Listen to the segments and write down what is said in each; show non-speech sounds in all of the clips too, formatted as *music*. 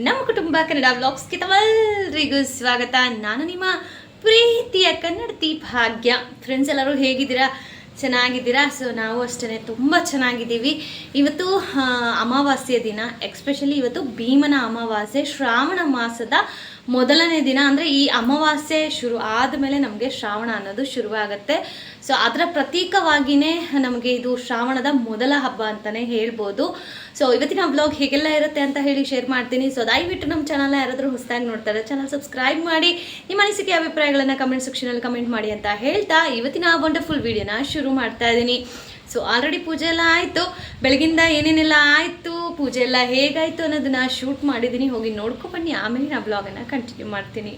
ನಮ್ಮ ಕುಟುಂಬ ಕನ್ನಡ ವ್ಲಾಗ್ಸ್ಗೆ ತಮ್ಮೆಲ್ಲರಿಗೂ ಸ್ವಾಗತ. ನಾನು ನಿಮ್ಮ ಪ್ರೀತಿಯ ಕನ್ನಡತಿ ಭಾಗ್ಯ. ಫ್ರೆಂಡ್ಸ್ ಎಲ್ಲರೂ ಹೇಗಿದ್ದೀರಾ? ಚೆನ್ನಾಗಿದ್ದೀರಾ? ಸೊ ನಾವು ಅಷ್ಟೇ ತುಂಬ ಚೆನ್ನಾಗಿದ್ದೀವಿ. ಇವತ್ತು ಅಮಾವಾಸ್ಯೆ ದಿನ. ಎಕ್ಸ್ಪೆಷಲಿ ಇವತ್ತು ಭೀಮನ ಅಮಾವಾಸ್ಯೆ ಶ್ರಾವಣ ಮಾಸದ ಮೊದಲನೇ ದಿನ ಅಂದರೆ ಈ ಅಮಾವಾಸ್ಯೆ ಶುರು ಆದಮೇಲೆ ನಮಗೆ ಶ್ರಾವಣ ಅನ್ನೋದು ಶುರುವಾಗುತ್ತೆ. ಸೊ ಅದರ ಪ್ರತೀಕವಾಗಿಯೇ ನಮಗೆ ಇದು ಶ್ರಾವಣದ ಮೊದಲ ಹಬ್ಬ ಅಂತಲೇ ಹೇಳ್ಬೋದು. ಸೊ ಇವತ್ತಿನ ಬ್ಲಾಗ್ ಹೇಗೆಲ್ಲ ಇರುತ್ತೆ ಅಂತ ಹೇಳಿ ಶೇರ್ ಮಾಡ್ತೀನಿ. ಸೊ ದಯವಿಟ್ಟು ನಮ್ಮ ಚಾನಲ್ನ ಯಾರಾದರೂ ಹೊಸದಾಗಿ ನೋಡ್ತಾರೆ ಚಾನಲ್ ಸಬ್ಸ್ಕ್ರೈಬ್ ಮಾಡಿ, ನಿಮ್ಮ ಅನಿಸಿಕೆ ಅಭಿಪ್ರಾಯಗಳನ್ನು ಕಮೆಂಟ್ ಸೆಕ್ಷನಲ್ಲಿ ಕಮೆಂಟ್ ಮಾಡಿ ಅಂತ ಹೇಳ್ತಾ ಇವತ್ತಿನ ವಂಡರ್ಫುಲ್ ವಿಡಿಯೋನ ಶುರು ಮಾಡ್ತಾ ಇದ್ದೀನಿ. ಸೊ ಆಲ್ರೆಡಿ ಪೂಜೆ ಎಲ್ಲ ಆಯಿತು. ಬೆಳಗಿಂದ ಏನೇನೆಲ್ಲ ಆಯಿತು, ಪೂಜೆ ಎಲ್ಲ ಹೇಗಾಯಿತು ಅನ್ನೋದನ್ನ ಶೂಟ್ ಮಾಡಿದ್ದೀನಿ ಹೋಗಿ ನೋಡ್ಕೊ ಬನ್ನಿ. ಆಮೇಲೆ ನಾ ಬ್ಲಾಗನ್ನು ಕಂಟಿನ್ಯೂ ಮಾಡ್ತೀನಿ.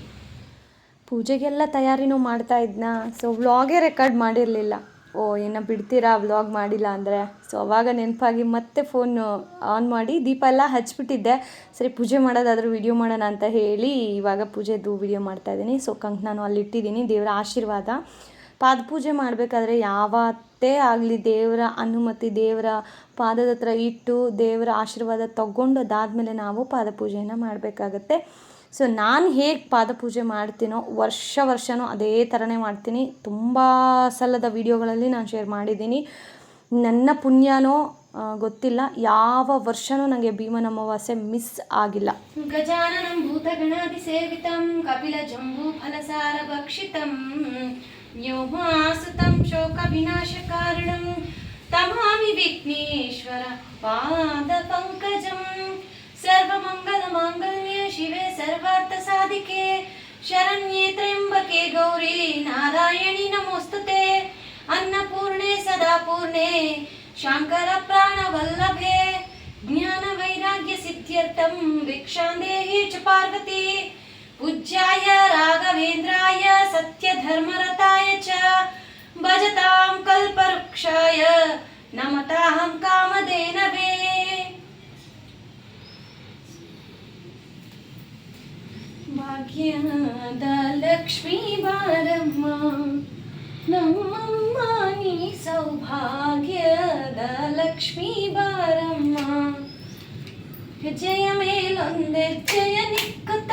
ಪೂಜೆಗೆಲ್ಲ ತಯಾರಿನೂ ಮಾಡ್ತಾ ಇದ್ನ? ಸೊ ವ್ಲಾಗೇ ರೆಕಾರ್ಡ್ ಮಾಡಿರಲಿಲ್ಲ. ಓ, ಏನೋ ಬಿಡ್ತೀರಾ ವ್ಲಾಗ್ ಮಾಡಿಲ್ಲ ಅಂದರೆ? ಸೊ ಅವಾಗ ನೆನಪಾಗಿ ಮತ್ತೆ ಫೋನ್ ಆನ್ ಮಾಡಿ ದೀಪ ಎಲ್ಲ ಹಚ್ಬಿಟ್ಟಿದ್ದೆ. ಸರಿ, ಪೂಜೆ ಮಾಡೋದಾದ್ರೂ ವಿಡಿಯೋ ಮಾಡೋಣ ಅಂತ ಹೇಳಿ ಇವಾಗ ಪೂಜೆದು ವಿಡಿಯೋ ಮಾಡ್ತಾ ಇದ್ದೀನಿ. ಸೊ ಕಂಕ್ ನಾನು ಅಲ್ಲಿ ಇಟ್ಟಿದ್ದೀನಿ ದೇವರ ಆಶೀರ್ವಾದ. ಪಾದಪೂಜೆ ಮಾಡಬೇಕಾದ್ರೆ ಯಾವತ್ತೇ ಆಗಲಿ ದೇವರ ಅನುಮತಿ, ದೇವರ ಪಾದದ ಹತ್ರ ಇಟ್ಟು ದೇವರ ಆಶೀರ್ವಾದ ತಗೊಂಡು ಅದಾದಮೇಲೆ ನಾವು ಪಾದಪೂಜೆಯನ್ನು ಮಾಡಬೇಕಾಗತ್ತೆ. ಸೊ ನಾನು ಹೇಗೆ ಪಾದಪೂಜೆ ಮಾಡ್ತೀನೋ ವರ್ಷ ವರ್ಷವೂ ಅದೇ ಥರನೇ ಮಾಡ್ತೀನಿ. ತುಂಬ ಸಲದ ವೀಡಿಯೋಗಳಲ್ಲಿ ನಾನು ಶೇರ್ ಮಾಡಿದ್ದೀನಿ. ನನ್ನ ಪುಣ್ಯನೋ ಗೊತ್ತಿಲ್ಲ. ಯಾವ ವರ್ಷನೂ ನನಗೆ ಭೀಮನ ಅಮಾವಾಸ್ಯೆ ಮಿಸ್ ಆಗಿಲ್ಲ. ಗಜಾನನಂ ಭೂತಗಣಾದಿ ಸೇವಿತಂ ಕಪಿಲ ಜಂಬೂ ಫಲಸಾರ ಭಕ್ಷಿತಂ వ్యోమాసుతం శోక వినాశకారణం తమామి విఘ్నేశ్వర పాద పంకజం సర్వమంగళ మాంగళ్య శివే సర్వార్థ సాధికే. శరణ్యే త్ర్యంబకే గౌరీ నారాయణి నమోస్తుతే. అన్నపూర్ణే సదా పూర్ణే శంకర ప్రాణవల్లభే జ్ఞాన వైరాగ్య సిద్ధ్యర్థం భిక్షాందేహి చ పార్వతీ. ಪಾರ್ವತಿ ಪೂಜ್ಯಾಯ ರಾಘವೇಂದ್ರಾಯ ಸತ್ಯ ಧರ್ಮರತಾಯ ಚ ಭಜತಾಂ ಕಲ್ಪವೃಕ್ಷಾಯ ನಮತಾಹಂ ಕಾಮಧೇನವೇ ಭಾಗ್ಯದ ಲಕ್ಷ್ಮೀ ಬಾರಮ್ಮ ನಮ್ಮಮ್ಮ ನೀ ಸೌಭಾಗ್ಯದ ಲಕ್ಷ್ಮೀ ಬಾರಮ್ಮ ಹೆಜ್ಜೆಯ ಮೇಲೊಂದೆಜ್ಜೆಯ ನಿಕ್ಕುತ್ತ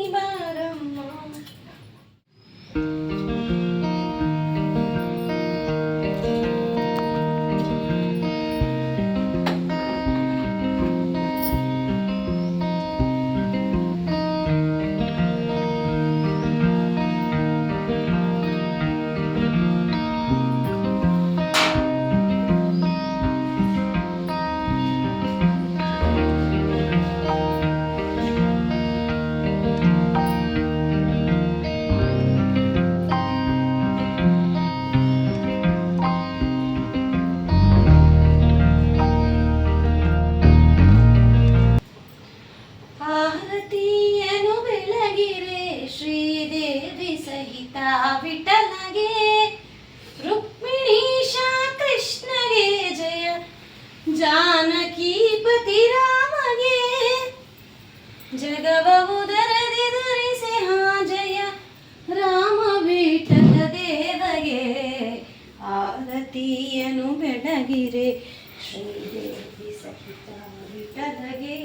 ವಿಠಲಗೆ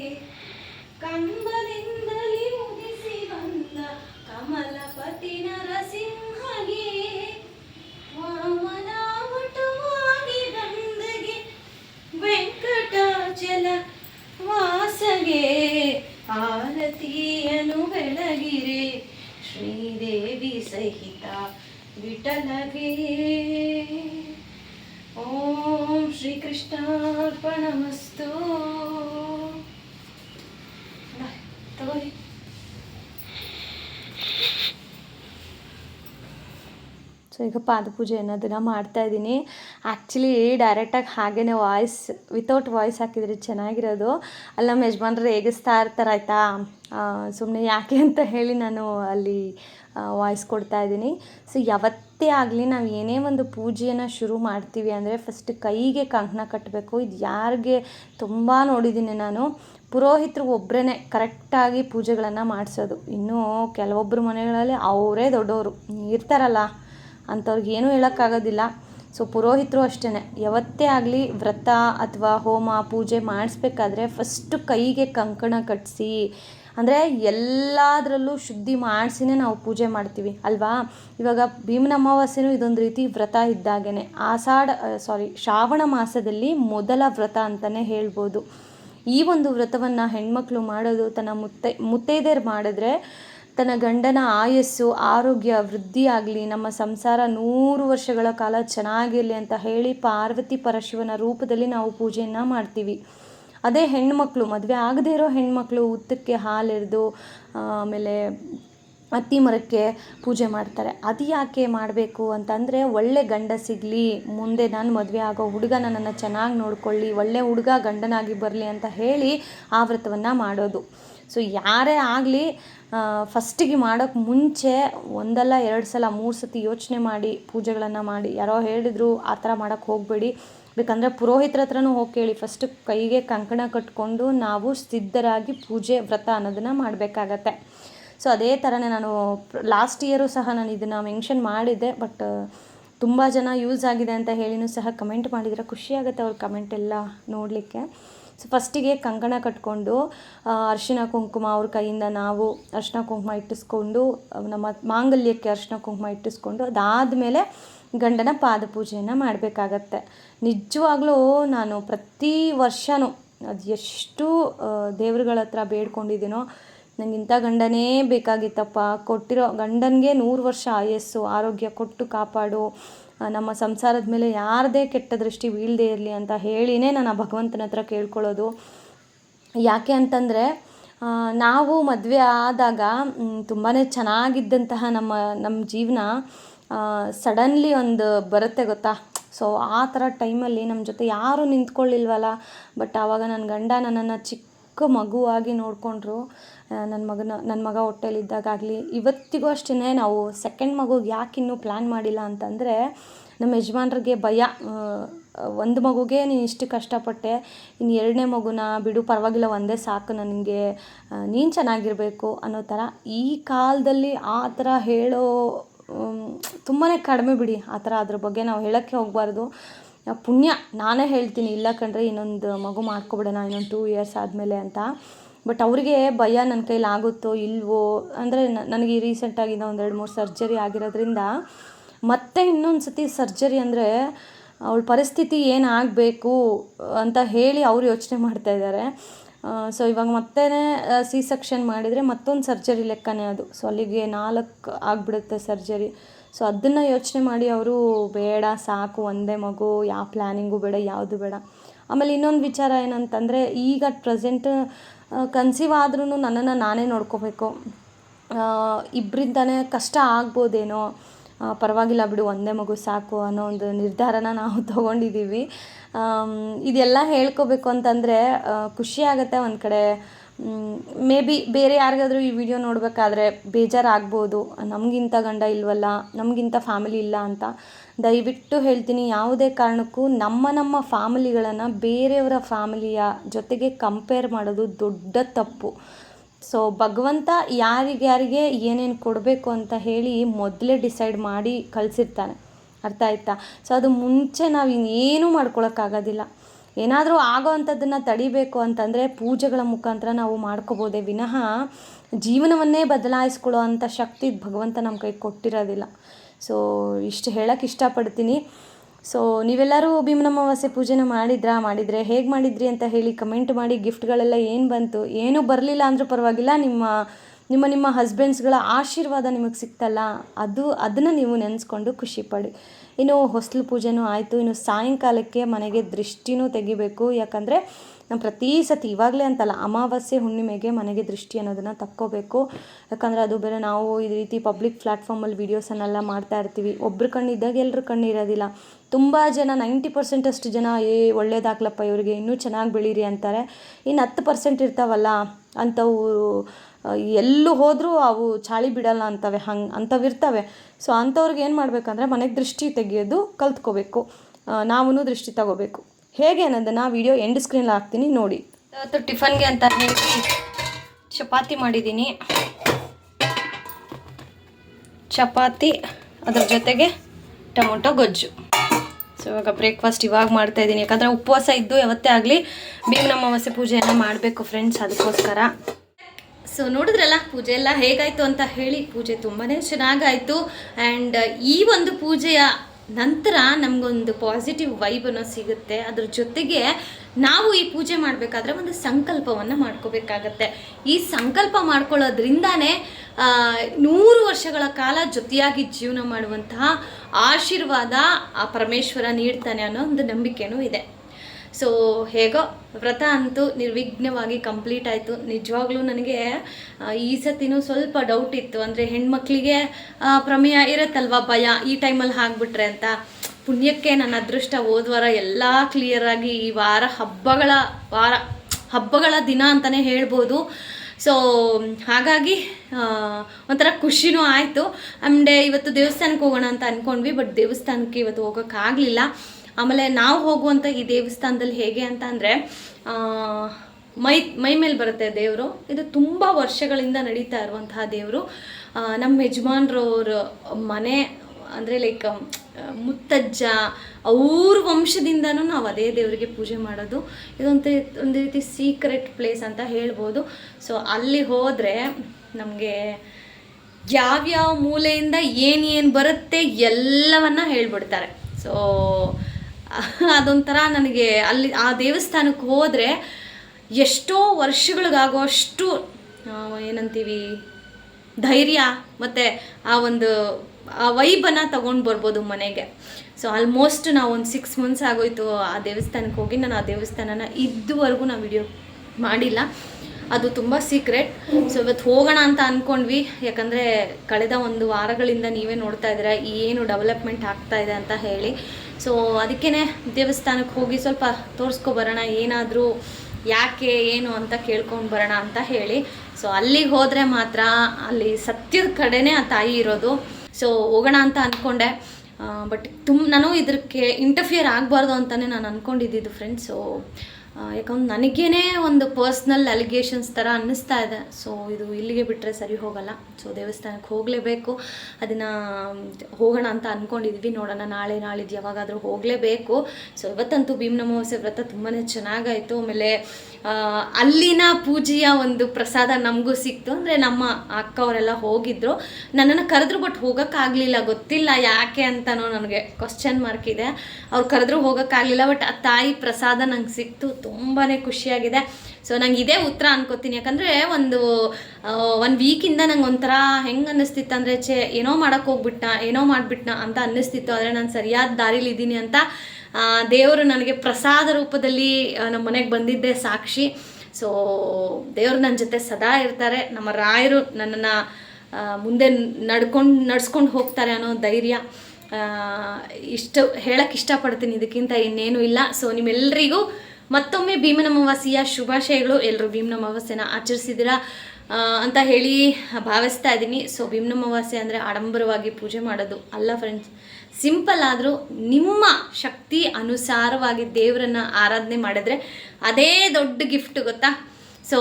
ಕಂಬದಿಂದಲೇ ಉದಿಸಿ ಬಂದ ಕಮಲಪತಿ ನರಸಿಂಹಗೆ. ವಾಮನ ವಟುವಾಗಿ ಬಂದಗೆ ವೆಂಕಟಾಚಲ ವಾಸಗೆ. ಆರತಿಯನು ಬೆಳಗಿರೆ ಶ್ರೀದೇವಿ ಸಹಿತ ವಿಠಲಗೆ ಓಂ ಶ್ರೀಕೃಷ್ಣಾರ್ಪಣಮಸ್ತು ಸೊ ಈಗ ಪಾದಪೂಜೆ ಅನ್ನೋದನ್ನು ಮಾಡ್ತಾ ಇದ್ದೀನಿ. ಆ್ಯಕ್ಚುಲಿ ಡೈರೆಕ್ಟಾಗಿ ಹಾಗೇ ವಾಯ್ಸ್ ವಿತೌಟ್ ವಾಯ್ಸ್ ಹಾಕಿದರೆ ಚೆನ್ನಾಗಿರೋದು. ಅಲ್ಲಿ ನಮ್ಮ ಯಜಮಾನ್ರು ರೇಗಿಸ್ತಾ ಇರ್ತಾರೆ, ಆಯಿತಾ? ಸುಮ್ಮನೆ ಯಾಕೆ ಅಂತ ಹೇಳಿ ನಾನು ಅಲ್ಲಿ ವಾಯ್ಸ್ ಕೊಡ್ತಾ ಇದ್ದೀನಿ. ಸೊ ಯಾವತ್ತೇ ಆಗಲಿ ನಾವು ಏನೇ ಒಂದು ಪೂಜೆಯನ್ನು ಶುರು ಮಾಡ್ತೀವಿ ಅಂದರೆ ಫಸ್ಟ್ ಕೈಗೆ ಕಂಕಣ ಕಟ್ಟಬೇಕು ಇದು ಯಾರಿಗೆ ತುಂಬ ನೋಡಿದ್ದೀನಿ ನಾನು. ಪುರೋಹಿತರು ಒಬ್ಬರೇ ಕರೆಕ್ಟಾಗಿ ಪೂಜೆಗಳನ್ನು ಮಾಡಿಸೋದು. ಇನ್ನೂ ಕೆಲವೊಬ್ಬರು ಮನೆಗಳಲ್ಲಿ ಅವರೇ ದೊಡ್ಡವರು ಇರ್ತಾರಲ್ಲ ಅಂಥವ್ರಿಗೆ ಏನೂ ಹೇಳೋಕ್ಕಾಗೋದಿಲ್ಲ. ಸೊ ಪುರೋಹಿತರು ಅಷ್ಟೇ ಯಾವತ್ತೇ ಆಗಲಿ ವ್ರತ ಅಥವಾ ಹೋಮ ಪೂಜೆ ಮಾಡಿಸ್ಬೇಕಾದ್ರೆ ಫಸ್ಟು ಕೈಗೆ ಕಂಕಣ ಕಟ್ಟಿಸಿ ಅಂದರೆ ಎಲ್ಲದರಲ್ಲೂ ಶುದ್ಧಿ ಮಾಡಿಸಿನೇ ನಾವು ಪೂಜೆ ಮಾಡ್ತೀವಿ. ಅಲ್ವಾ? ಇವಾಗ ಭೀಮನ ಅಮಾವಾಸ್ಯೆನೂ ಇದೊಂದು ರೀತಿ ವ್ರತ ಇದ್ದಾಗೇ ಆಷಾಢ ಸಾರಿ ಶ್ರಾವಣ ಮಾಸದಲ್ಲಿ ಮೊದಲ ವ್ರತ ಅಂತಲೇ ಹೇಳ್ಬೋದು. ಈ ಒಂದು ವ್ರತವನ್ನು ಹೆಣ್ಮಕ್ಳು ಮಾಡೋದು, ತನ್ನ ಮುತ್ತೈ, ಮುತ್ತೈದೆಯರು ಮಾಡಿದ್ರೆ ತನ್ನ ಗಂಡನ ಆಯಸ್ಸು, ಆರೋಗ್ಯ ವೃದ್ಧಿಯಾಗಲಿ ನಮ್ಮ ಸಂಸಾರ ನೂರು ವರ್ಷಗಳ ಕಾಲ ಚೆನ್ನಾಗಿರಲಿ ಅಂತ ಹೇಳಿ ಪಾರ್ವತಿ ಪರಶಿವನ ರೂಪದಲ್ಲಿ ನಾವು ಪೂಜೆಯನ್ನು ಮಾಡ್ತೀವಿ. ಅದೇ ಹೆಣ್ಮಕ್ಳು, ಮದುವೆ ಆಗದೇ ಇರೋ ಹೆಣ್ಮಕ್ಳು ಉತ್ತಕ್ಕೆ ಹಾಲೆರೆದು, ಆಮೇಲೆ ಅತ್ತಿ ಮರಕ್ಕೆ ಪೂಜೆ ಮಾಡ್ತಾರೆ. ಅದು ಯಾಕೆ ಮಾಡಬೇಕು ಅಂತಂದರೆ, ಒಳ್ಳೆ ಗಂಡ ಸಿಗಲಿ, ಮುಂದೆ ನಾನು ಮದುವೆ ಆಗೋ ಹುಡುಗ ನನ್ನನ್ನು ಚೆನ್ನಾಗಿ ನೋಡ್ಕೊಳ್ಳಿ, ಒಳ್ಳೆ ಹುಡುಗ ಗಂಡನಾಗಿ ಬರಲಿ ಅಂತ ಹೇಳಿ ಆ ವ್ರತವನ್ನು ಮಾಡೋದು. ಸೊ ಯಾರೇ ಆಗಲಿ ಫಸ್ಟಿಗೆ ಮಾಡೋಕ್ಕೆ ಮುಂಚೆ ಒಂದಲ್ಲ ಎರಡು ಸಲ ಮೂರು ಸತಿ ಯೋಚನೆ ಮಾಡಿ ಪೂಜೆಗಳನ್ನು ಮಾಡಿ. ಯಾರೋ ಹೇಳಿದರು ಆ ಥರ ಮಾಡೋಕ್ಕೆ ಹೋಗಬೇಡಿ. ಬೇಕಂದರೆ ಪುರೋಹಿತರ ಹತ್ರನೂ ಹೋಗಿ ಕೇಳಿ. ಫಸ್ಟ್ ಕೈಗೆ ಕಂಕಣ ಕಟ್ಕೊಂಡು ನಾವು ಸಿದ್ಧರಾಗಿ ಪೂಜೆ ವ್ರತ ಅನ್ನೋದನ್ನು ಮಾಡಬೇಕಾಗತ್ತೆ. ಸೊ ಅದೇ ಥರನೇ ನಾನು ಲಾಸ್ಟ್ ಇಯರು ಸಹ ನಾನು ಇದನ್ನು ಮೆನ್ಷನ್ ಮಾಡಿದ್ದೆ. ಬಟ್ ತುಂಬ ಜನ ಯೂಸ್ ಆಗಿದೆ ಅಂತ ಹೇಳಿನೂ ಸಹ ಕಮೆಂಟ್ ಮಾಡಿದರೆ ಖುಷಿಯಾಗುತ್ತೆ ಅವ್ರ ಕಮೆಂಟ್ ಎಲ್ಲ ನೋಡಲಿಕ್ಕೆ. ಸೊ ಫಸ್ಟಿಗೆ ಕಂಕಣ ಕಟ್ಕೊಂಡು ಅರಿಶಿನ ಕುಂಕುಮ ಅವ್ರ ಕೈಯಿಂದ ನಾವು ಅರ್ಶಿನ ಕುಂಕುಮ ಇಟ್ಟಿಸ್ಕೊಂಡು, ನಮ್ಮ ಮಾಂಗಲ್ಯಕ್ಕೆ ಅರಿಶಿಣ ಕುಂಕುಮ ಇಟ್ಟಿಸ್ಕೊಂಡು, ಅದಾದಮೇಲೆ ಗಂಡನ ಪಾದಪೂಜೆಯನ್ನು ಮಾಡಬೇಕಾಗತ್ತೆ. ನಿಜವಾಗ್ಲೂ ನಾನು ಪ್ರತಿ ವರ್ಷವೂ ಅದು ಎಷ್ಟು ದೇವ್ರಗಳ ಹತ್ರ ಬೇಡ್ಕೊಂಡಿದ್ದೀನೋ ನನಗೆ ಇಂಥ ಗಂಡನೇ ಬೇಕಾಗಿತ್ತಪ್ಪ. ಕೊಟ್ಟಿರೋ ಗಂಡನಿಗೆ ನೂರು ವರ್ಷ ಆಯಸ್ಸು, ಆರೋಗ್ಯ ಕೊಟ್ಟು ಕಾಪಾಡು ನಮ್ಮ ಸಂಸಾರದ ಮೇಲೆ ಯಾರದೇ ಕೆಟ್ಟ ದೃಷ್ಟಿ ಬೀಳದೇ ಇರಲಿ ಅಂತ ಹೇಳಿನೇ ನಾನು ಆ ಭಗವಂತನ ಹತ್ರ ಕೇಳ್ಕೊಳ್ಳೋದು. ಯಾಕೆ ಅಂತಂದರೆ ನಾವು ಮದುವೆ ಆದಾಗ ತುಂಬಾ ಚೆನ್ನಾಗಿದ್ದಂತಹ ನಮ್ಮ ನಮ್ಮ ಜೀವನ ಸಡನ್ಲಿ ಒಂದು ಬರುತ್ತೆ ಗೊತ್ತಾ? ಸೊ ಆ ಥರ ಟೈಮಲ್ಲಿ ನಮ್ಮ ಜೊತೆ ಯಾರೂ ನಿಂತ್ಕೊಳ್ಳಿಲ್ವಲ್ಲ? ಬಟ್ ಆವಾಗ ನನ್ನ ಗಂಡ ನನ್ನನ್ನು ಚಿಕ್ಕ ಮಗುವಾಗಿ ನೋಡಿಕೊಂಡ್ರು ನನ್ನ ಮಗನ ನನ್ನ ಮಗ ಹೊಟ್ಟೆಲಿದ್ದಾಗಲಿ ಇವತ್ತಿಗೂ ಅಷ್ಟೇ ನಾವು ಸೆಕೆಂಡ್ ಮಗುಗೆ ಯಾಕೆ ಇನ್ನೂ ಪ್ಲ್ಯಾನ್ ಮಾಡಿಲ್ಲ ಅಂತಂದರೆ ನಮ್ಮ ಯಜಮಾನ್ರಿಗೆ ಭಯ. ಒಂದು ಮಗುಗೆ ನೀನು ಇಷ್ಟು ಕಷ್ಟಪಟ್ಟೆ ಇನ್ನು ಎರಡನೇ ಮಗುನ ಬಿಡು, ಪರವಾಗಿಲ್ಲ, ಒಂದೇ ಸಾಕು ನನಗೆ ನೀನು ಚೆನ್ನಾಗಿರಬೇಕು ಅನ್ನೋ ಥರ ಈ ಕಾಲದಲ್ಲಿ ಆ ಥರ ಹೇಳೋ ತುಂಬಾ ಕಡಿಮೆ ಬಿಡಿ. ಆ ಥರ ಅದ್ರ ಬಗ್ಗೆ ನಾವು ಹೇಳೋಕ್ಕೆ ಹೋಗಬಾರ್ದು. ಪುಣ್ಯ. ನಾನೇ ಹೇಳ್ತೀನಿ, ಇಲ್ಲ ಕಣ್ರಿ ಇನ್ನೊಂದು ಮಗು ಮಾಡ್ಕೊಬಿಡೋಣ, ಇನ್ನೊಂದು ಟೂ ಇಯರ್ಸ್ ಆದಮೇಲೆ ಅಂತ. ಬಟ್ ಅವರಿಗೆ ಭಯ ನನ್ನ ಕೈಲಿ ಆಗುತ್ತೋ ಇಲ್ವೋ, ಅಂದರೆ ನನಗೆ ರೀಸೆಂಟಾಗಿ ಒಂದು ಎರಡು ಮೂರು ಸರ್ಜರಿ ಆಗಿರೋದ್ರಿಂದ ಮತ್ತೆ ಇನ್ನೊಂದು ಸತಿ ಸರ್ಜರಿ ಅಂದರೆ ಅವಳ ಪರಿಸ್ಥಿತಿ ಏನಾಗಬೇಕು ಅಂತ ಹೇಳಿ ಅವ್ರು ಯೋಚನೆ ಮಾಡ್ತಾ ಇದ್ದಾರೆ. ಸೊ ಇವಾಗ ಮತ್ತೆ ಸಿ ಸೆಕ್ಷನ್ ಮಾಡಿದರೆ ಮತ್ತೊಂದು ಸರ್ಜರಿ ಲೆಕ್ಕನೇ ಅದು. ಸೊ ಅಲ್ಲಿಗೆ ನಾಲ್ಕು ಆಗಿಬಿಡುತ್ತೆ ಸರ್ಜರಿ ಸೊ ಅದನ್ನು ಯೋಚನೆ ಮಾಡಿ ಅವರು ಬೇಡ, ಸಾಕು, ಒಂದೇ ಮಗು, ಯಾವ ಪ್ಲ್ಯಾನಿಂಗು ಬೇಡ, ಯಾವುದು ಬೇಡ. ಆಮೇಲೆ ಇನ್ನೊಂದು ವಿಚಾರ ಏನಂತಂದರೆ, ಈಗ ಪ್ರೆಸೆಂಟ್ ಕನ್ಸೀವ್ ಆದ್ರೂ ನನ್ನನ್ನು ನಾನೇ ನೋಡ್ಕೋಬೇಕು. ಇಬ್ಬರಿಂದನೇ ಕಷ್ಟ ಆಗ್ಬೋದೇನೋ ಪರವಾಗಿಲ್ಲ ಬಿಡು, ಒಂದೇ ಮಗು ಸಾಕು ಅನ್ನೋ ಒಂದು ನಿರ್ಧಾರನ ನಾವು *laughs* ತೊಗೊಂಡಿದ್ದೀವಿ ಇದೆಲ್ಲ ಹೇಳ್ಕೋಬೇಕು ಅಂತಂದರೆ ಖುಷಿ ಆಗುತ್ತೆ ಒಂದು ಕಡೆ. ಮೇ ಬಿ ಬೇರೆ ಯಾರಿಗಾದ್ರೂ ಈ ವಿಡಿಯೋ ನೋಡಬೇಕಾದ್ರೆ ಬೇಜಾರಾಗ್ಬೋದು. ನಮಗಿಂತ ಗಂಡ ಇಲ್ವಲ್ಲ, ನಮಗಿಂತ ಫ್ಯಾಮಿಲಿ ಇಲ್ಲ ಅಂತ ದಯವಿಟ್ಟು ಹೇಳ್ತೀನಿ, ಯಾವುದೇ ಕಾರಣಕ್ಕೂ ನಮ್ಮ ನಮ್ಮ ಫ್ಯಾಮಿಲಿಗಳನ್ನು ಬೇರೆಯವರ ಫ್ಯಾಮಿಲಿಯ ಜೊತೆಗೆ ಕಂಪೇರ್ ಮಾಡೋದು ದೊಡ್ಡ ತಪ್ಪು. ಸೊ ಭಗವಂತ ಯಾರಿಗ್ಯಾರಿಗೆ ಏನೇನು ಕೊಡಬೇಕು ಅಂತ ಹೇಳಿ ಮೊದಲೇ ಡಿಸೈಡ್ ಮಾಡಿ ಕಳಿಸಿರ್ತಾನೆ. ಅರ್ಥ ಆಯ್ತಾ? ಸೊ ಅದು ಮುಂಚೆ ನಾವು ಇನ್ನೇನು ಮಾಡ್ಕೊಳಕ್ಕಾಗೋದಿಲ್ಲ. ಏನಾದರೂ ಆಗೋ ಅಂಥದ್ದನ್ನು ತಡಿಬೇಕು ಅಂತಂದರೆ ಪೂಜೆಗಳ ಮುಖಾಂತರ ನಾವು ಮಾಡ್ಕೋಬೋದೇ ವಿನಃ ಜೀವನವನ್ನೇ ಬದಲಾಯಿಸ್ಕೊಳ್ಳೋ ಅಂಥ ಶಕ್ತಿ ಭಗವಂತ ನಮ್ಮ ಕೈ ಕೊಟ್ಟಿರೋದಿಲ್ಲ. ಸೊ ಇಷ್ಟು ಹೇಳೋಕ್ಕೆ ಇಷ್ಟಪಡ್ತೀನಿ. ಸೊ ನೀವೆಲ್ಲರೂ ಭೀಮನಮಾವಾಸ್ಯೆ ಪೂಜೆನ ಮಾಡಿದ್ರಾ? ಮಾಡಿದರೆ ಹೇಗೆ ಮಾಡಿದ್ರಿ ಅಂತ ಹೇಳಿ ಕಮೆಂಟ್ ಮಾಡಿ ಗಿಫ್ಟ್ಗಳೆಲ್ಲ ಏನು ಬಂತು? ಏನೂ ಬರಲಿಲ್ಲ ಅಂದರೂ ಪರವಾಗಿಲ್ಲ, ನಿಮ್ಮ ನಿಮ್ಮ ನಿಮ್ಮ ಹಸ್ಬೆಂಡ್ಸ್ಗಳ ಆಶೀರ್ವಾದ ನಿಮಗೆ ಸಿಕ್ತಲ್ಲ, ಅದು, ಅದನ್ನು ನೀವು ನೆನೆಸ್ಕೊಂಡು ಖುಷಿಪಡಿ ಇನ್ನು ಹೊಸ್ಲು ಪೂಜೆನೂ ಆಯಿತು, ಇನ್ನು ಸಾಯಂಕಾಲಕ್ಕೆ ಮನೆಗೆ ದೃಷ್ಟಿನೂ ತೆಗಿಬೇಕು. ಯಾಕಂದರೆ ನಾವು ಪ್ರತಿ ಸತಿ ಇವಾಗಲೇ ಅಂತಲ್ಲ, ಅಮಾವಾಸ್ಯೆ ಹುಣ್ಣಿಮೆಗೆ ಮನೆಗೆ ದೃಷ್ಟಿ ಅನ್ನೋದನ್ನು ತಕ್ಕೋಬೇಕು. ಯಾಕಂದರೆ ಅದು ಬೇರೆ ನಾವು ಈ ರೀತಿ ಪಬ್ಲಿಕ್ ಪ್ಲ್ಯಾಟ್ಫಾರ್ಮಲ್ಲಿ ವೀಡಿಯೋಸನ್ನೆಲ್ಲ ಮಾಡ್ತಾ ಇರ್ತೀವಿ. ಒಬ್ರು ಕಣ್ಣಿದ್ದಾಗ ಎಲ್ಲರ ಕಣ್ಣು ಇರೋದಿಲ್ಲ ತುಂಬ ಜನ ನೈಂಟಿ ಪರ್ಸೆಂಟ್ ಅಷ್ಟು ಜನ, ಏ, ಒಳ್ಳೇದಾಗ್ಲಪ್ಪ ಇವರಿಗೆ, ಇನ್ನೂ ಚೆನ್ನಾಗಿ ಬೆಳೀರಿ ಅಂತಾರೆ. ಇನ್ನು ಹತ್ತು ಪರ್ಸೆಂಟ್ ಇರ್ತಾವಲ್ಲ, ಅಂಥವು ಎಲ್ಲೂ ಹೋದರೂ ಅವು ಚಾಳಿ ಬಿಡಲ್ಲ ಅಂತವೆ, ಹಂಗೆ ಅಂಥವಿರ್ತವೆ ಸೊ ಅಂಥವ್ರಿಗೆ ಏನು ಮಾಡಬೇಕಂದ್ರೆ ಮನೆಗೆ ದೃಷ್ಟಿ ತೆಗೆಯೋದು ಕಲ್ತ್ಕೋಬೇಕು. ನಾವೂ ದೃಷ್ಟಿ ತಗೋಬೇಕು. ಹೇಗೆ ಅನ್ನೋದನ್ನು ವಿಡಿಯೋ ಎಂಡ್ ಸ್ಕ್ರೀನಲ್ಲಿ ಹಾಕ್ತೀನಿ ನೋಡಿ. ಇವತ್ತು ಟಿಫನ್ಗೆ ಅಂತ ಹೇಳಿ ಚಪಾತಿ ಮಾಡಿದ್ದೀನಿ. ಚಪಾತಿ ಅದ್ರ ಜೊತೆಗೆ ಟೊಮೊಟೊ ಗೊಜ್ಜು. ಸೊ ಇವಾಗ ಬ್ರೇಕ್ಫಾಸ್ಟ್ ಇವಾಗ ಮಾಡ್ತಾ ಇದ್ದೀನಿ. ಯಾಕಂದರೆ ಉಪವಾಸ ಇದ್ದು ಯಾವತ್ತೇ ಆಗಲಿ ಭೀಮನ ಅಮಾವಾಸ್ಯೆ ಪೂಜೆಯನ್ನು ಮಾಡಬೇಕು ಫ್ರೆಂಡ್ಸ್ ಅದಕ್ಕೋಸ್ಕರ. ಸೊ ನೋಡಿದ್ರಲ್ಲ, ಪೂಜೆ ಎಲ್ಲ ಹೇಗಾಯಿತು ಅಂತ ಹೇಳಿ ಪೂಜೆ ತುಂಬಾ ಚೆನ್ನಾಗಾಯಿತು. ಆ್ಯಂಡ್ ಈ ಒಂದು ಪೂಜೆಯ ನಂತರ ನಮಗೊಂದು ಪಾಸಿಟಿವ್ ವೈಬ್ ಅನ್ನೋ ಸಿಗುತ್ತೆ. ಅದ್ರ ಜೊತೆಗೆ ನಾವು ಈ ಪೂಜೆ ಮಾಡಬೇಕಾದ್ರೆ ಒಂದು ಸಂಕಲ್ಪವನ್ನು ಮಾಡ್ಕೋಬೇಕಾಗತ್ತೆ. ಈ ಸಂಕಲ್ಪ ಮಾಡ್ಕೊಳ್ಳೋದ್ರಿಂದಾನೇ ನೂರು ವರ್ಷಗಳ ಕಾಲ ಜೊತೆಯಾಗಿ ಜೀವನ ಮಾಡುವಂತಹ ಆಶೀರ್ವಾದ ಆ ಪರಮೇಶ್ವರ ನೀಡ್ತಾನೆ ಅನ್ನೋ ಒಂದು ನಂಬಿಕೆನೂ ಇದೆ. ಸೊ ಹೇಗೋ ವ್ರತ ಅಂತೂ ನಿರ್ವಿಘ್ನವಾಗಿ ಕಂಪ್ಲೀಟ್ ಆಯಿತು. ನಿಜವಾಗ್ಲೂ ನನಗೆ ಈ ಸತಿನೂ ಸ್ವಲ್ಪ ಡೌಟ್ ಇತ್ತು. ಅಂದರೆ ಹೆಣ್ಮಕ್ಳಿಗೆ ಪ್ರಮೇಯ ಇರುತ್ತಲ್ವ ಭಯ? ಈ ಟೈಮಲ್ಲಿ ಹಾಕ್ಬಿಟ್ರೆ ಅಂತ. ಪುಣ್ಯಕ್ಕೆ ನನ್ನ ಅದೃಷ್ಟ ಹೋದ್ವಾರ ಎಲ್ಲ ಕ್ಲಿಯರಾಗಿ ಈ ವಾರ ಹಬ್ಬಗಳ ವಾರ, ಹಬ್ಬಗಳ ದಿನ ಅಂತಲೇ ಹೇಳ್ಬೋದು. ಸೊ ಹಾಗಾಗಿ ಒಂಥರ ಖುಷಿನೂ ಆಯಿತು. ಆಮೇಲೆ ಇವತ್ತು ದೇವಸ್ಥಾನಕ್ಕೆ ಹೋಗೋಣ ಅಂತ ಅಂದ್ಕೊಂಡ್ವಿ ಬಟ್ ದೇವಸ್ಥಾನಕ್ಕೆ ಇವತ್ತು ಹೋಗೋಕ್ಕಾಗಲಿಲ್ಲ. ಆಮೇಲೆ ನಾವು ಹೋಗುವಂಥ ಈ ದೇವಸ್ಥಾನದಲ್ಲಿ ಹೇಗೆ ಅಂತ ಅಂದರೆ ಮೈ ಮೈ ಮೇಲೆ ಬರುತ್ತೆ ದೇವರು. ಇದು ತುಂಬ ವರ್ಷಗಳಿಂದ ನಡೀತಾ ಇರುವಂತಹ ದೇವರು. ನಮ್ಮ ಯಜಮಾನ್ರವ್ರ ಮನೆ, ಅಂದರೆ ಲೈಕ್ ಮುತ್ತಜ್ಜ, ಅವ್ರ ವಂಶದಿಂದನೂ ನಾವು ಅದೇ ದೇವರಿಗೆ ಪೂಜೆ ಮಾಡೋದು. ಇದೊಂದು ಒಂದು ರೀತಿ ಸೀಕ್ರೆಟ್ ಪ್ಲೇಸ್ ಅಂತ ಹೇಳ್ಬೋದು. ಸೊ ಅಲ್ಲಿ ಹೋದರೆ ನಮಗೆ ಯಾವ್ಯಾವ ಮೂಲೆಯಿಂದ ಏನೇನು ಬರುತ್ತೆ ಎಲ್ಲವನ್ನ ಹೇಳ್ಬಿಡ್ತಾರೆ. ಸೊ *laughs* ಅದೊಂಥರ ನನಗೆ ಅಲ್ಲಿ ಆ ದೇವಸ್ಥಾನಕ್ಕೆ ಹೋದರೆ ಎಷ್ಟೋ ವರ್ಷಗಳಿಗಾಗೋ ಅಷ್ಟು ಏನಂತೀವಿ, ಧೈರ್ಯ ಮತ್ತು ಆ ಒಂದು, ಆ ವೈಬನ್ನು ತಗೊಂಡು ಬರ್ಬೋದು ಮನೆಗೆ. ಸೊ ಆಲ್ಮೋಸ್ಟ್ ನಾವು ಒಂದು ಸಿಕ್ಸ್ ಮಂತ್ಸ್ ಆಗೋಯ್ತು ಆ ದೇವಸ್ಥಾನಕ್ಕೆ ಹೋಗಿ. ನಾನು ಆ ದೇವಸ್ಥಾನನ ಇದುವರೆಗೂ ನಾವು ವಿಡಿಯೋ ಮಾಡಿಲ್ಲ. ಅದು ತುಂಬ ಸೀಕ್ರೆಟ್ ಸೊ ಇವತ್ತು ಹೋಗೋಣ ಅಂತ ಅಂದ್ಕೊಂಡ್ವಿ ಯಾಕಂದರೆ, ಕಳೆದ ಒಂದು ವಾರಗಳಿಂದ ನೀವೇ ನೋಡ್ತಾ ಇದ್ದೀರಾ, ಏನು ಡೆವಲಪ್ಮೆಂಟ್ ಆಗ್ತಾ ಇದೆ ಅಂತ ಹೇಳಿ. ಸೊ ಅದಕ್ಕೇ ದೇವಸ್ಥಾನಕ್ಕೆ ಹೋಗಿ ಸ್ವಲ್ಪ ತೋರಿಸ್ಕೊಬರೋಣ ಏನಾದರೂ ಯಾಕೆ, ಏನು ಅಂತ ಕೇಳ್ಕೊಂಡು ಬರೋಣ ಅಂತ ಹೇಳಿ. ಸೊ ಅಲ್ಲಿಗೆ ಹೋದರೆ ಮಾತ್ರ ಅಲ್ಲಿ ಸತ್ಯದ ಕಡೆನೇ ಆ ತಾಯಿ ಇರೋದು. ಸೊ ಹೋಗೋಣ ಅಂತ ಅಂದ್ಕೊಂಡೆ ಬಟ್ ತುಂಬ ನಾನು ಇದಕ್ಕೆ ಇಂಟರ್ಫಿಯರ್ ಆಗಬಾರ್ದು ಅಂತಲೇ ನಾನು ಅಂದ್ಕೊಂಡಿದ್ದಿದ್ದು ಫ್ರೆಂಡ್ಸ್ ಸೊ ಯಾಕಂದ್ರೆ ನನಗೇನೆ ಒಂದು ಪರ್ಸ್ನಲ್ ಅಲಿಗೇಷನ್ಸ್ ಥರ ಅನ್ನಿಸ್ತಾ ಇದೆ. ಸೊ ಇದು ಇಲ್ಲಿಗೆ ಬಿಟ್ಟರೆ ಸರಿ ಹೋಗಲ್ಲ. ಸೊ ದೇವಸ್ಥಾನಕ್ಕೆ ಹೋಗಲೇಬೇಕು. ಅದನ್ನು ಹೋಗೋಣ ಅಂತ ಅಂದ್ಕೊಂಡಿದ್ವಿ ನೋಡೋಣ, ನಾಳೆ, ನಾಳಿದ್ದು ಯಾವಾಗಾದರೂ ಹೋಗಲೇಬೇಕು. ಸೊ ಇವತ್ತಂತೂ ಭೀಮ್ ಅಮಾವಾಸ್ಯೆ ವ್ರತ ತುಂಬಾ ಚೆನ್ನಾಗಾಯಿತು. ಆಮೇಲೆ ಅಲ್ಲಿನ ಪೂಜೆಯ ಒಂದು ಪ್ರಸಾದ ನಮಗೂ ಸಿಕ್ತು. ಅಂದರೆ ನಮ್ಮ ಅಕ್ಕ ಅವರೆಲ್ಲ ಹೋಗಿದ್ದರು ನನ್ನನ್ನು ಕರೆದ್ರು ಬಟ್ ಹೋಗೋಕ್ಕಾಗಲಿಲ್ಲ. ಗೊತ್ತಿಲ್ಲ ಯಾಕೆ ಅಂತನೋ ನನಗೆ ಕ್ವಶನ್ ಮಾರ್ಕ್ ಇದೆ. ಅವ್ರು ಕರೆದ್ರು ಹೋಗೋಕ್ಕಾಗಲಿಲ್ಲ ಬಟ್ ಆ ತಾಯಿ ಪ್ರಸಾದ ನಂಗೆ ಸಿಕ್ತು. ತುಂಬಾ ಖುಷಿಯಾಗಿದೆ. ಸೊ ನಂಗೆ ಇದೇ ಉತ್ತರ ಅನ್ಕೋತೀನಿ. ಯಾಕಂದರೆ ಒಂದು ಒಂದು ವೀಕಿಂದ ನಂಗೆ ಒಂಥರ ಹೆಂಗೆ ಅನ್ನಿಸ್ತಿತ್ತು ಅಂದರೆ, ಛೇ, ಏನೋ ಮಾಡೋಕ್ಕೆ ಹೋಗ್ಬಿಟ್ನ, ಏನೋ ಮಾಡಿಬಿಟ್ನ ಅಂತ ಅನ್ನಿಸ್ತಿತ್ತು. ಆದರೆ ನಾನು ಸರಿಯಾದ ದಾರಿಲಿ ಇದ್ದೀನಿ ಅಂತ ದೇವರು ನನಗೆ ಪ್ರಸಾದ ರೂಪದಲ್ಲಿ ನಮ್ಮ ಮನೆಗೆ ಬಂದಿದ್ದೆ ಸಾಕ್ಷಿ. ಸೊ ದೇವರು ನನ್ನ ಜೊತೆ ಸದಾ ಇರ್ತಾರೆ. ನಮ್ಮ ರಾಯರು ನನ್ನನ್ನು ಮುಂದೆ ನಡ್ಕೊಂಡು, ನಡ್ಸ್ಕೊಂಡು ಹೋಗ್ತಾರೆ ಅನ್ನೋ ಧೈರ್ಯ. ಇಷ್ಟು ಹೇಳಕ್ಕೆ ಇಷ್ಟಪಡ್ತೀನಿ. ಇದಕ್ಕಿಂತ ಇನ್ನೇನು ಇಲ್ಲ. ಸೊ ನಿಮ್ಮೆಲ್ಲರಿಗೂ ಮತ್ತೊಮ್ಮೆ ಭೀಮನ ಅಮಾವಾಸ್ಯೆಯ ಶುಭಾಶಯಗಳು. ಎಲ್ಲರೂ ಭೀಮನ ಅಮಾವಾಸ್ಯನ ಆಚರಿಸಿದ್ದೀರಾ ಅಂತ ಹೇಳಿ ಭಾವಿಸ್ತಾ ಇದ್ದೀನಿ. ಸೊ ಭೀಮನ ಅಮಾವಾಸ್ಯೆ ಅಂದರೆ ಆಡಂಬರವಾಗಿ ಪೂಜೆ ಮಾಡೋದು ಅಲ್ಲ ಫ್ರೆಂಡ್ಸ್ ಸಿಂಪಲ್ ಆದರೂ ನಿಮ್ಮ ಶಕ್ತಿ ಅನುಸಾರವಾಗಿ ದೇವರನ್ನು ಆರಾಧನೆ ಮಾಡಿದ್ರೆ ಅದೇ ದೊಡ್ಡ ಗಿಫ್ಟ್ ಗೊತ್ತಾ? ಸೊ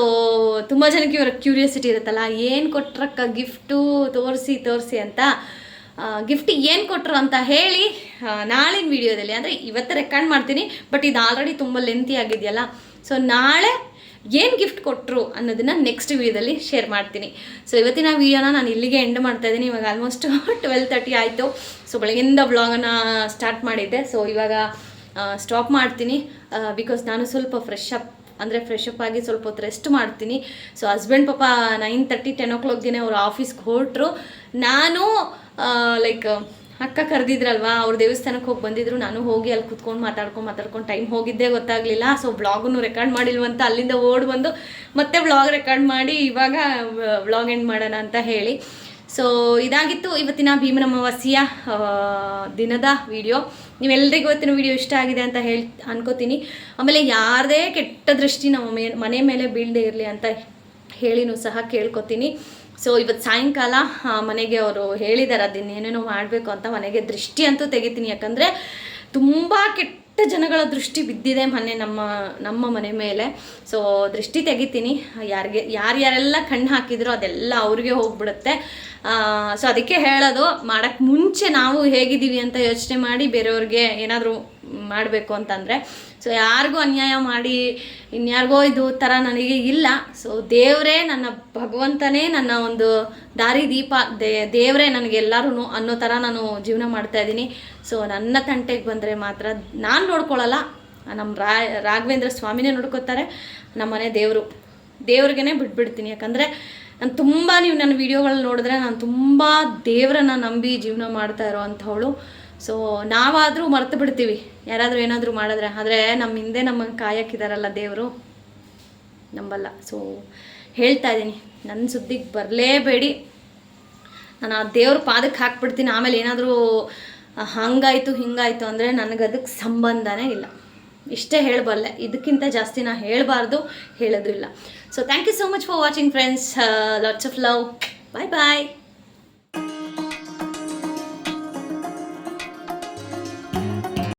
ತುಂಬ ಜನಕ್ಕೆ ಇವರ ಕ್ಯೂರಿಯಾಸಿಟಿ ಇರುತ್ತಲ್ಲ, ಏನು ಕೊಟ್ರಕ್ಕ ಗಿಫ್ಟು ತೋರಿಸಿ ತೋರಿಸಿ ಅಂತ. ಗಿಫ್ಟ್ ಏನು ಕೊಟ್ಟರು ಅಂತ ಹೇಳಿ ನಾಳಿನ ವಿಡಿಯೋದಲ್ಲಿ, ಅಂದರೆ ಇವತ್ತು ರೆಕಾರ್ಡ್ ಮಾಡ್ತೀನಿ ಬಟ್ ಇದು ಆಲ್ರೆಡಿ ತುಂಬ ಲೆಂತಿ ಆಗಿದೆಯಲ್ಲ. ಸೊ ನಾಳೆ ಏನು ಗಿಫ್ಟ್ ಕೊಟ್ಟರು ಅನ್ನೋದನ್ನು ನೆಕ್ಸ್ಟ್ ವಿಡಿಯೋದಲ್ಲಿ ಶೇರ್ ಮಾಡ್ತೀನಿ. ಸೊ ಇವತ್ತಿನ ವಿಡಿಯೋನ ನಾನು ಇಲ್ಲಿಗೆ ಎಂಡ್ ಮಾಡ್ತಾ ಇದ್ದೀನಿ. ಇವಾಗ ಆಲ್ಮೋಸ್ಟ್ ಟ್ವೆಲ್ ತರ್ಟಿ ಆಯಿತು. ಸೊ ಬೆಳಗಿಂದ ಬ್ಲಾಗನ್ನು ಸ್ಟಾರ್ಟ್ ಮಾಡಿದ್ದೆ. ಸೊ ಇವಾಗ ಸ್ಟಾಪ್ ಮಾಡ್ತೀನಿ. ಬಿಕಾಸ್ ನಾನು ಸ್ವಲ್ಪ ಫ್ರೆಶ್ ಅಪ್ ಅಂದರೆ ಫ್ರೆಶ್ ಅಪ್ ಆಗಿ ಸ್ವಲ್ಪ ಹೊತ್ತು ರೆಸ್ಟ್ ಮಾಡ್ತೀನಿ. ಸೊ ಹಸ್ಬೆಂಡ್ ಪಾಪ ನೈನ್ ತರ್ಟಿ ಟೆನ್ ಓ ಕ್ಲಾಕ್ಗೆ ಅವರು ಆಫೀಸ್ಗೆ ಹೊರಟ್ರು. ನಾನು ಲೈಕ್ ಅಕ್ಕ ಕರೆದಿದ್ರಲ್ವಾ, ಅವ್ರ ದೇವಸ್ಥಾನಕ್ಕೆ ಹೋಗಿ ಬಂದಿದ್ರು, ನಾನು ಹೋಗಿ ಅಲ್ಲಿ ಕುತ್ಕೊಂಡು ಮಾತಾಡ್ಕೊಂಡು ಮಾತಾಡ್ಕೊಂಡು ಟೈಮ್ ಹೋಗಿದ್ದೇ ಗೊತ್ತಾಗಲಿಲ್ಲ. ಸೊ ವ್ಲಾಗನ್ನು ರೆಕಾರ್ಡ್ ಮಾಡಿಲ್ವಂತ ಅಲ್ಲಿಂದ ಓಡ್ ಬಂದು ಮತ್ತೆ ವ್ಲಾಗ್ ರೆಕಾರ್ಡ್ ಮಾಡಿ ಇವಾಗ ವ್ಲಾಗ್ ಎಂಡ್ ಮಾಡೋಣ ಅಂತ ಹೇಳಿ. ಸೊ ಇದಾಗಿತ್ತು ಇವತ್ತಿನ ಭೀಮನ ಅಮಾವಾಸ್ಯ ದಿನದ ವಿಡಿಯೋ ನೀವೆಲ್ಲರಿಗೂ ಇವತ್ತಿನ ವಿಡಿಯೋ ಇಷ್ಟ ಆಗಿದೆ ಅಂತ ಹೇಳಿ, ಅನ್ಕೋತೀನಿ. ಆಮೇಲೆ ಯಾರದೇ ಕೆಟ್ಟ ದೃಷ್ಟಿ ನಮ್ಮ ಮನೆ ಮೇಲೆ ಬೀಳದೆ ಇರಲಿ ಅಂತ ಹೇಳಿನೂ ಸಹ ಕೇಳ್ಕೊತೀನಿ. ಸೊ ಇವತ್ತು ಸಾಯಂಕಾಲ ಮನೆಗೆ ಅವರು ಹೇಳಿದ್ದಾರೆ ಅದನ್ನೇನೇನೋ ಮಾಡಬೇಕು ಅಂತ ಮನೆಗೆ ದೃಷ್ಟಿ ಅಂತೂ ತೆಗಿತೀನಿ. ಯಾಕಂದರೆ ತುಂಬ ಕೆಟ್ಟ ಜನಗಳ ದೃಷ್ಟಿ ಬಿದ್ದಿದೆ ಮೊನ್ನೆ ನಮ್ಮ ನಮ್ಮ ಮನೆ ಮೇಲೆ. ಸೊ ದೃಷ್ಟಿ ತೆಗಿತೀನಿ. ಯಾರಿಗೆ, ಯಾರು ಯಾರೆಲ್ಲ ಕಣ್ಣು ಹಾಕಿದ್ರು ಅದೆಲ್ಲ ಅವ್ರಿಗೆ ಹೋಗ್ಬಿಡುತ್ತೆ. ಸೊ ಅದಕ್ಕೆ ಹೇಳೋದು ಮಾಡೋಕ್ಕೆ ಮುಂಚೆ ನಾವು ಹೇಗಿದ್ದೀವಿ ಅಂತ ಯೋಚನೆ ಮಾಡಿ ಬೇರೆಯವ್ರಿಗೆ ಏನಾದರೂ ಮಾಡಬೇಕು ಅಂತಂದರೆ. ಸೊ ಯಾರಿಗೂ ಅನ್ಯಾಯ ಮಾಡಿ, ಇನ್ಯಾರಿಗೋ ಇದು ಥರ ನನಗೆ ಇಲ್ಲ. ಸೊ ದೇವರೇ ನನ್ನ ಭಗವಂತನೇ ನನ್ನ ಒಂದು ದಾರಿ ದೀಪ. ದೇ, ದೇವರೇ ನನಗೆ ಎಲ್ಲರೂ ಅನ್ನೋ ಥರ ನಾನು ಜೀವನ ಮಾಡ್ತಾ ಇದ್ದೀನಿ. ಸೊ ನನ್ನ ತಂಟೆಗೆ ಬಂದರೆ ಮಾತ್ರ ನಾನು ನೋಡ್ಕೊಳ್ಳಲ್ಲ. ನಮ್ಮ ರಾ, ರಾಘವೇಂದ್ರ ಸ್ವಾಮಿನೇ ನೋಡ್ಕೋತಾರೆ. ನಮ್ಮ ಮನೆ ದೇವರು. ದೇವ್ರಿಗೇ ಬಿಟ್ಬಿಡ್ತೀನಿ. ಯಾಕಂದರೆ ನಾನು ತುಂಬ ನೀವು ನನ್ನ ವೀಡಿಯೋಗಳು ನೋಡಿದ್ರೆ ನಾನು ತುಂಬ ದೇವರನ್ನ ನಂಬಿ ಜೀವನ ಮಾಡ್ತಾ ಇರೋ ಅಂಥವಳು ಸೊ ನಾವಾದರೂ ಮರ್ತು ಬಿಡ್ತೀವಿ. ಯಾರಾದರೂ ಏನಾದರೂ ಮಾಡಿದ್ರೆ. ಆದರೆ ನಮ್ಮ ಹಿಂದೆ ನಮ್ಮ ಕಾಯಕ್ಕಿದಾರಲ್ಲ ದೇವರು, ನಂಬಲ್ಲ. ಸೊ ಹೇಳ್ತಾ ಇದ್ದೀನಿ. ನನ್ನ ಸುದ್ದಿಗೆ ಬರಲೇಬೇಡಿ. ನಾನು ಆ ದೇವ್ರ ಪಾದಕ್ಕೆ ಹಾಕ್ಬಿಡ್ತೀನಿ. ಆಮೇಲೆ ಏನಾದರೂ ಹಂಗಾಯಿತು, ಹಿಂಗಾಯಿತು ಅಂದರೆ ನನಗದಕ್ಕೆ ಸಂಬಂಧನೇ ಇಲ್ಲ. ಇಷ್ಟೇ ಹೇಳಬಲ್ಲೆ. ಇದಕ್ಕಿಂತ ಜಾಸ್ತಿ ನಾ ಹೇಳಬಾರ್ದು ಹೇಳೋದು ಇಲ್ಲ so thank you so much for watching friends lots of love bye bye